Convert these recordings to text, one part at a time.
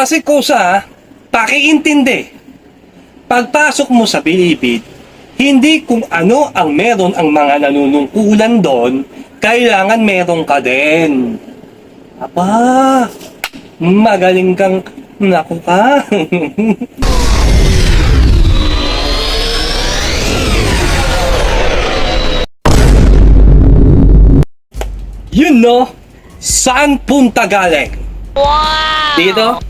Kasi kusa, pakiintindi. Pagpasok mo sa Bilibid, hindi kung ano ang meron ang mga nanunungkulan doon, kailangan meron ka din. Aba, magaling kang naku ka. Yun no, saan punta galing? Wow! Dito?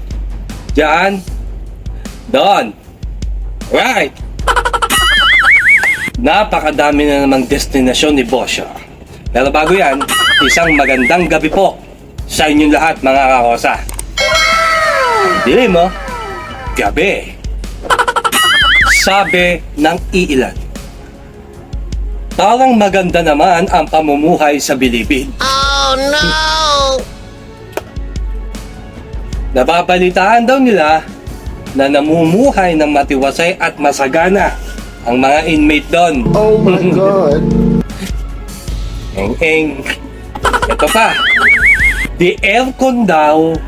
Diyan? Doon? Right! Napakadami na namang destinasyon ni Bosya. Pero bago yan, isang magandang gabi po sa inyong lahat mga kakosa. Dili mo, gabi. Sabi ng iilan. Parang maganda naman ang pamumuhay sa bilibid. Oh no! Nababalitaan daw nila na namumuhay ng matiwasay at masagana ang mga inmate doon. Oh my god. Eng eng. Ito pa. The aircon daw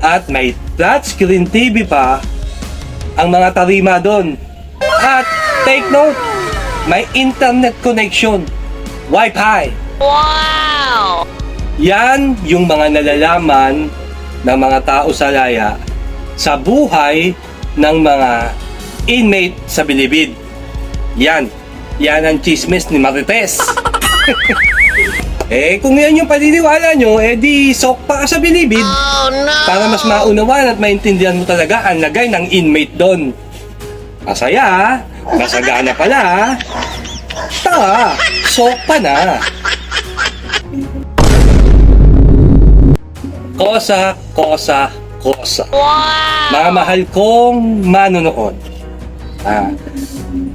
at may flat screen TV pa ang mga tarima doon. At take note, may internet connection. Wi-Fi. Wow! Yan yung mga nalalaman ng mga tao sa laya sa buhay ng mga inmate sa Bilibid. Yan. Yan ang chismis ni Marites. eh, kung yan yung paniniwala nyo, eh di sok pa ka sa Bilibid Oh no! para mas maunawaan at maintindihan mo talaga ang lagay ng inmate doon. Masaya, masagana pala. ah. Ta, sok pa na. Kosa, kosa, kosa. Wow! Mga mahal kong manonood. Ah,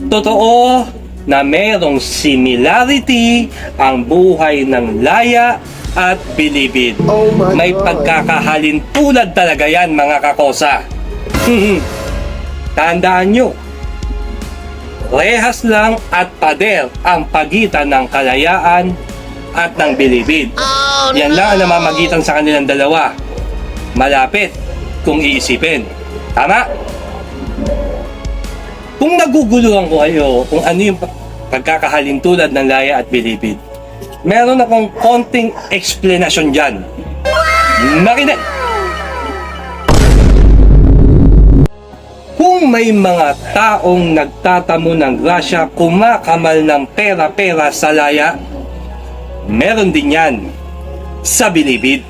totoo na merong similarity ang buhay ng laya at bilibid. Oh my May god. pagkakahalin tulad talaga yan mga kakosa. Tandaan nyo, rehas lang at pader ang pagitan ng kalayaan at ng bilibid. Oh Yan no! lang ang namamagitan sa kanilang dalawa. Malapit kung iisipin. Tama? Kung naguguluhan ko kayo kung ano yung pag- pagkakahalin tulad ng laya at bilibid, meron akong konting explanation dyan. Makinig! Kung may mga taong nagtatamo ng grasya kumakamal ng pera-pera sa laya, meron din yan sa bilibid.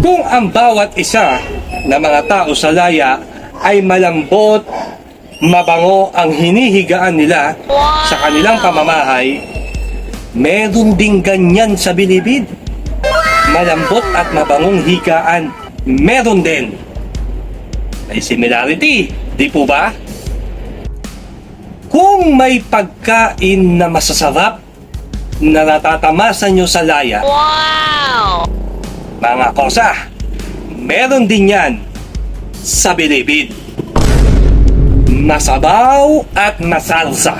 Kung ang bawat isa na mga tao sa laya ay malambot, mabango ang hinihigaan nila sa kanilang pamamahay, meron ding ganyan sa bilibid. Malambot at mabangong higaan, meron din. May similarity, di po ba? Kung may pagkain na masasarap na natatamasan nyo sa laya, Wow! mga kosa, meron din yan sa bilibid. Masabaw at masalsa.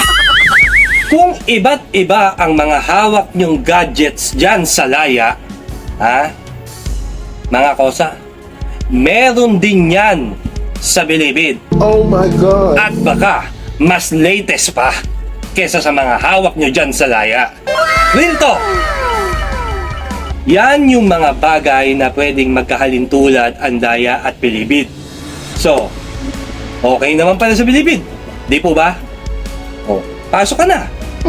Kung iba't iba ang mga hawak nyong gadgets dyan sa laya, ha? Mga kosa, meron din yan sa bilibid. Oh my god. At baka, mas latest pa kesa sa mga hawak nyo dyan sa laya. Real talk! Yan yung mga bagay na pwedeng magkahalintulad ang laya at bilibid. So, okay naman pala sa bilibid. Di po ba? O, pasok ka na.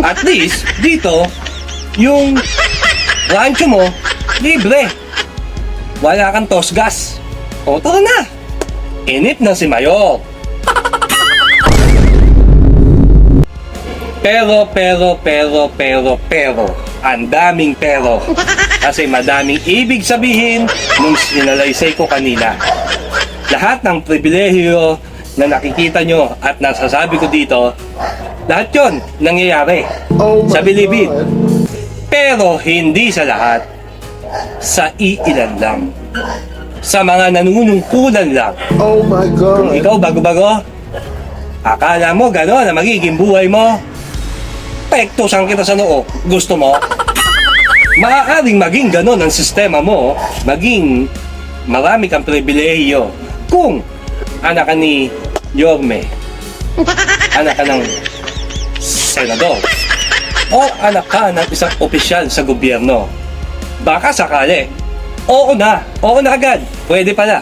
At least, dito, yung rancho mo, libre. Wala kang tosgas. O, tara na. Inip na si Mayor. Pero, pero, pero, pero, pero, ang daming pero. Kasi madaming ibig sabihin nung sinalaysay ko kanina. Lahat ng pribilehiyo na nakikita nyo at nasasabi ko dito, lahat yon nangyayari Oh sa bilibid. god. Pero hindi sa lahat. Sa iilan lang. Sa mga nanunungkulan lang. Oh my Kung god. ikaw bago-bago, akala mo gano'n na magiging buhay mo. Pektusan kita sa noo. Gusto mo? Maaaring maging gano'n ang sistema mo, maging marami kang pribilehiyo kung anak ka ni Yorme, anak ka ng senador, o anak ka ng isang opisyal sa gobyerno. Baka sakali, oo na, oo na agad, pwede pala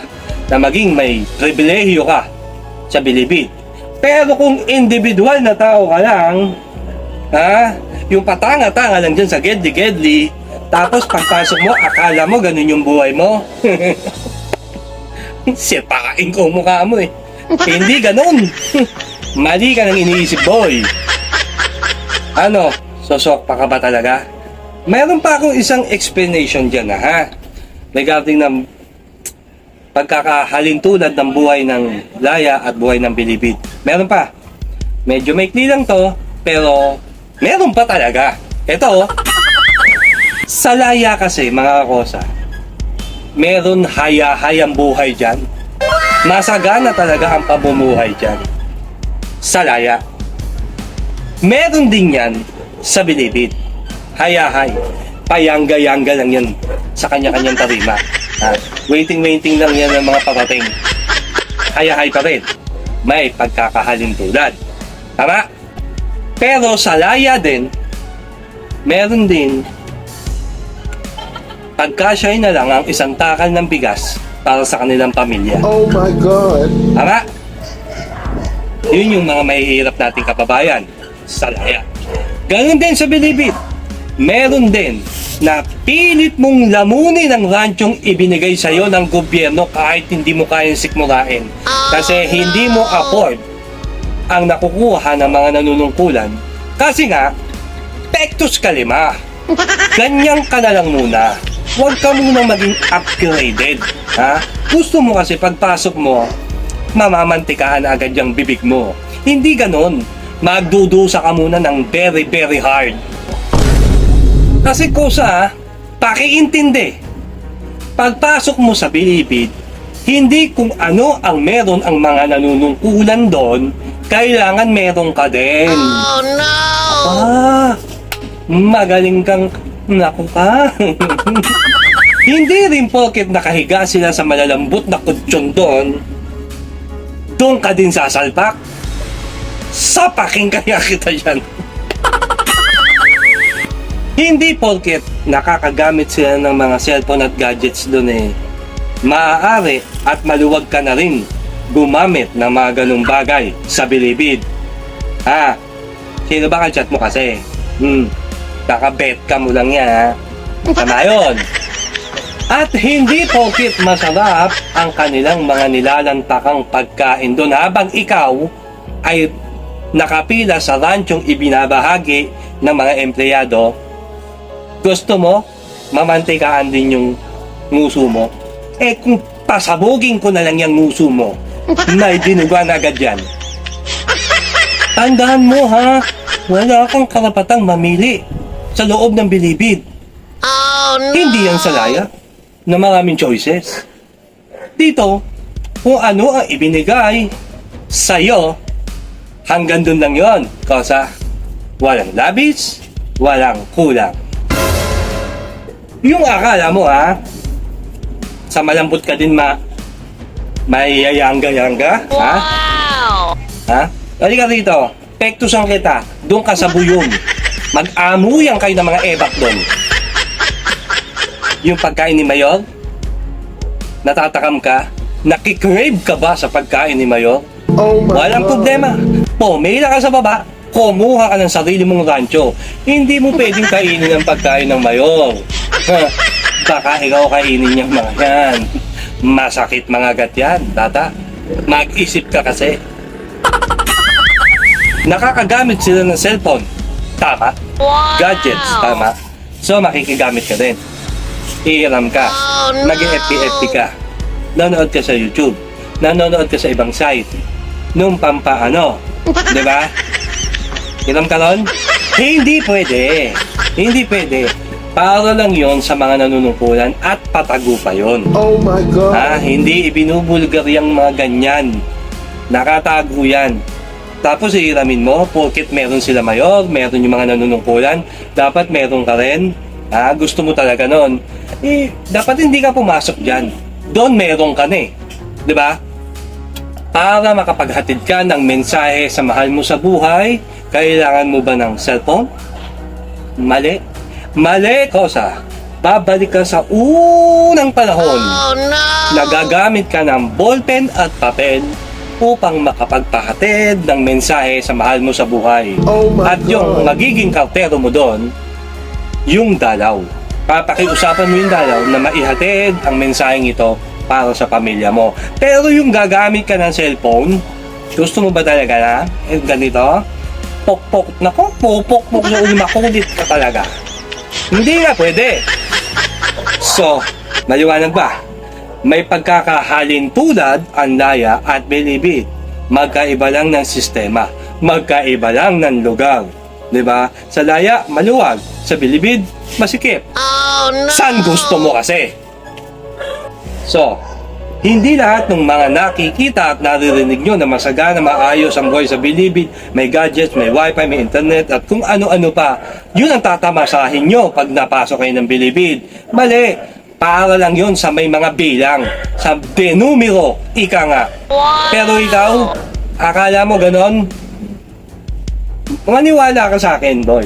na maging may pribilehiyo ka sa bilibid. Pero kung individual na tao ka lang, ha, yung patanga-tanga lang dyan sa gedli-gedli, tapos pagpasok mo, akala mo ganun yung buhay mo. Sipain ko mukha mo eh. Hindi ganun. Mali ka nang iniisip, boy. Ano, sosok pa ka ba talaga? Meron pa akong isang explanation dyan na ha. Regarding ng pagkakahalintulad ng buhay ng Laya at buhay ng Bilibid. Meron pa. Medyo maikli lang to, pero meron pa talaga. Ito, oh. sa Laya kasi, mga kakosa, meron haya-hayang buhay dyan. Masagana talaga ang pamumuhay dyan. Sa Laya. Meron din yan sa Bilibid. Hayahay. Payangga-yangga lang yan sa kanya-kanyang tarima. Waiting-waiting lang yan ng mga parating. Hayahay pa rin. May pagkakahalin tulad. Tama? Pero sa laya din, meron din pagkasyay na lang ang isang takal ng bigas para sa kanilang pamilya. Oh my God. Tama? Yun yung mga mahihirap nating kababayan sa laya. Ganon din sa Bilibid. Meron din na pilit mong lamunin ang ranchong ibinigay sa iyo ng gobyerno kahit hindi mo kayang sikmurain. Kasi hindi mo afford ang nakukuha ng mga nanunungkulan. Kasi nga, pectus kalima. Ganyan ka na lang muna. Huwag ka munang maging upgraded. Ha? Gusto mo kasi pagpasok mo, mamamantikaan agad yung bibig mo. Hindi ganon. Magdudusa ka muna ng very, very hard. Kasi kusa, pakiintindi. Pagpasok mo sa bilibid, hindi kung ano ang meron ang mga nanunungkulan doon, kailangan meron ka din. Oh no! Ah, magaling kang naku ka. Hindi rin porket nakahiga sila sa malalambot na kutsyon doon, doon ka din sasalpak. Sapaking kaya kita yan. Hindi porket nakakagamit sila ng mga cellphone at gadgets doon eh. Maaari at maluwag ka na rin gumamit ng mga ganung bagay sa bilibid. Ha? Sino ba chat mo kasi? Hmm. Kakabet ka mo lang yan ha. Tama yun. At hindi porkit masarap ang kanilang mga nilalantakang pagkain doon habang ikaw ay nakapila sa ranchong ibinabahagi ng mga empleyado, gusto mo, mamantikaan din yung nguso mo. Eh kung pasabugin ko na lang yung nguso mo, na dinuga na agad yan. Tandaan mo ha, wala kang karapatang mamili sa loob ng bilibid. Oh no! Hindi yan sa laya na maraming choices. Dito, kung ano ang ibinigay sa'yo, hanggang dun lang yon. Kasi walang labis, walang kulang. Yung akala mo ha, sa malambot ka din ma mayayangga-yangga, ha? Wow! Ha? Halika rito. Pektusan kita. Doon ka sa buyong. Mag-amuyan kayo ng mga ebak doon. Yung pagkain ni Mayor, natatakam ka, nakikrave ka ba sa pagkain ni Mayor? Oh my Walang God. problema. Pumila ka sa baba, kumuha ka ng sarili mong rancho. Hindi mo pwedeng kainin ang pagkain ng Mayor. Ha, Baka ikaw kainin yung mga yan. Masakit mga gat yan, tata. Mag-isip ka kasi. Nakakagamit sila ng cellphone. Tama. Wow! Gadgets, tama. So, makikigamit ka din. Iiram ka. Oh, no. Mag-FP-FP ka. Nanonood ka sa YouTube. Nanonood ka sa ibang site. Nung pampaano. Di ba? Iram ka ron? Hindi pwede. Hindi pwede. Para lang yon sa mga nanunungkulan at patago pa yon. Oh my God. Ha? Hindi ibinubulgar yung mga ganyan. Nakatago yan. Tapos iiramin mo, porket meron sila mayor, meron yung mga nanunungkulan, dapat meron ka rin. Ha? Gusto mo talaga nun. Eh, dapat hindi ka pumasok dyan. doon meron ka na eh. Ba? Para makapaghatid ka ng mensahe sa mahal mo sa buhay, kailangan mo ba ng cellphone? Mali. Mali, Kosa. Babalik ka sa unang panahon Oh no! nagagamit ka ng ballpen at papel upang makapagpahatid ng mensahe sa mahal mo sa buhay. Oh my At yung God. magiging kartero mo doon, yung dalaw. Papakiusapan mo yung dalaw na maihatid ang mensaheng ito para sa pamilya mo. Pero yung gagamit ka ng cellphone, gusto mo ba talaga na? Eh, ganito? Pok-pok, nako, pok-pok-pok sa ulo, makulit ka talaga. Hindi nga pwede. So, maliwanag ba? May pagkakahalin tulad ang laya at bilibid. Magkaiba lang ng sistema. Magkaiba lang ng lugar. ba? Sa laya, maluwag. Sa bilibid, masikip. Oh no! Saan gusto mo kasi? So, hindi lahat ng mga nakikita at naririnig nyo na masagana maayos ang buhay sa bilibid, may gadgets, may wifi, may internet, at kung ano-ano pa, yun ang tatamasahin nyo pag napasok kayo ng bilibid. Mali! Para lang yun sa may mga bilang, sa denumero, ika nga. Wow! Pero ikaw, akala mo ganon? Maniwala ka sa akin, boy.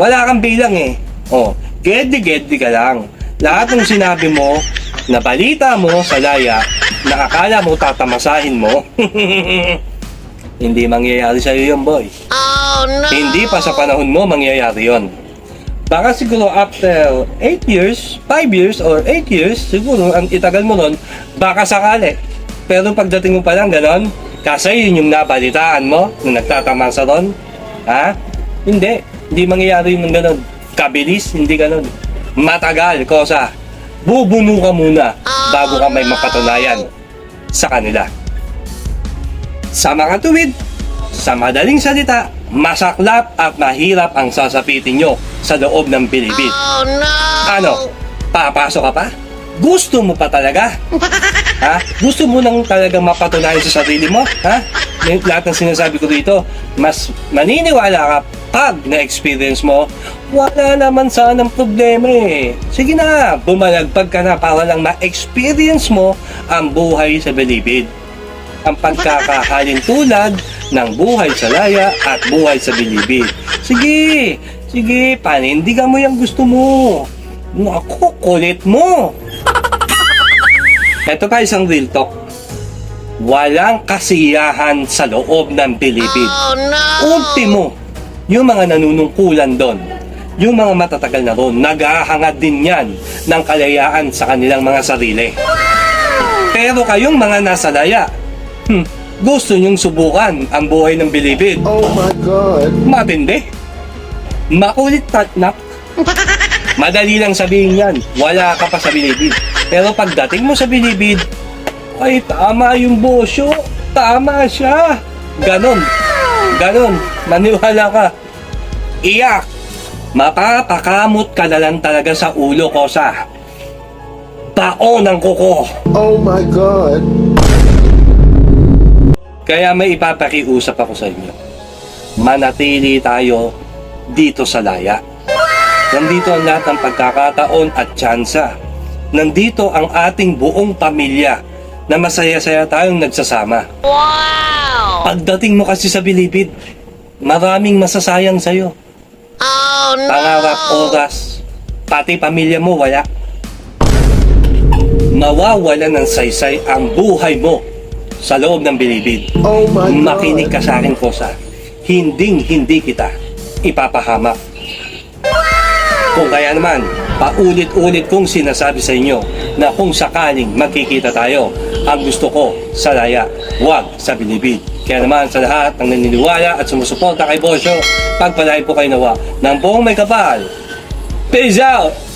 Wala kang bilang eh. Oh, geddi-geddi ka lang. Lahat ng sinabi mo, na balita mo sa laya, na akala mo tatamasahin mo, hindi mangyayari sa'yo yun, boy. Oh no! Hindi pa sa panahon mo mangyayari yon. Baka siguro after 8 years, 5 years, or 8 years, siguro ang itagal mo nun, baka sakali. Pero pagdating mo pa lang ganon, kasi yun yung nabalitaan mo, nung nagtatamasa ron, ha? Hindi. Hindi mangyayari yung ganon. Kabilis, hindi ganon. Matagal, kosa. Bubuno ka muna bago ka may mapatunayan sa kanila. Sa mga tuwid, sa madaling salita, masaklap at mahirap ang sasapitin nyo sa loob ng bilibid. Oh no! Ano? Papasok ka pa? Gusto mo pa talaga? Ha? Gusto mo nang talagang mapatunayan sa sarili mo? Ha? Lahat ng sinasabi ko dito, mas maniniwala ka pag na-experience mo, wala naman sanang problema eh. Sige na, bumalagpag ka na para lang ma-experience mo ang buhay sa bilibid ang pagkakahalin tulad ng buhay sa laya at buhay sa bilibid. Sige, sige, panindigan mo yung gusto mo. Naku, kulit mo. Ito pa isang real talk. Walang kasiyahan sa loob ng bilibid. Oh no! Ultimo, yung mga nanunungkulan doon, yung mga matatagal na roon, naghahangad din yan ng kalayaan sa kanilang mga sarili. Pero kayong mga nasa laya, hmm, gusto nyong subukan ang buhay ng bilibid. Oh my God. Matindi. Makulit tatnak. Madali lang sabihin yan, wala ka pa sa bilibid. Pero pagdating mo sa bilibid, ay tama yung bosyo, tama siya. Ganon, ganon, maniwala ka. Iyak, mapapakamot ka na lang talaga sa ulo ko sa taon ng kuko. Oh my God. Kaya may ipapakiusap ako sa inyo. Manatili tayo dito sa laya. Nandito ang lahat ng pagkakataon at tsansa. Nandito ang ating buong pamilya na masaya-saya tayong nagsasama. Wow! Pagdating mo kasi sa bilibid, maraming masasayang sa'yo. Oh no! Pangarap, oras, pati pamilya mo wala. Mawawala ng saysay ang buhay mo sa loob ng bilibid. Oh my God. Makinig ka sa akin, Kosa. Hinding hindi kita ipapahamak. Kung kaya naman, paulit-ulit kong sinasabi sa inyo na kung sakaling magkikita tayo, ang gusto ko sa laya, wag sa bilibid. Kaya naman sa lahat ng naniniwala at sumusuporta kay Bosyo, pagpalain po kayo nawa ng buong may kapal. Peace out!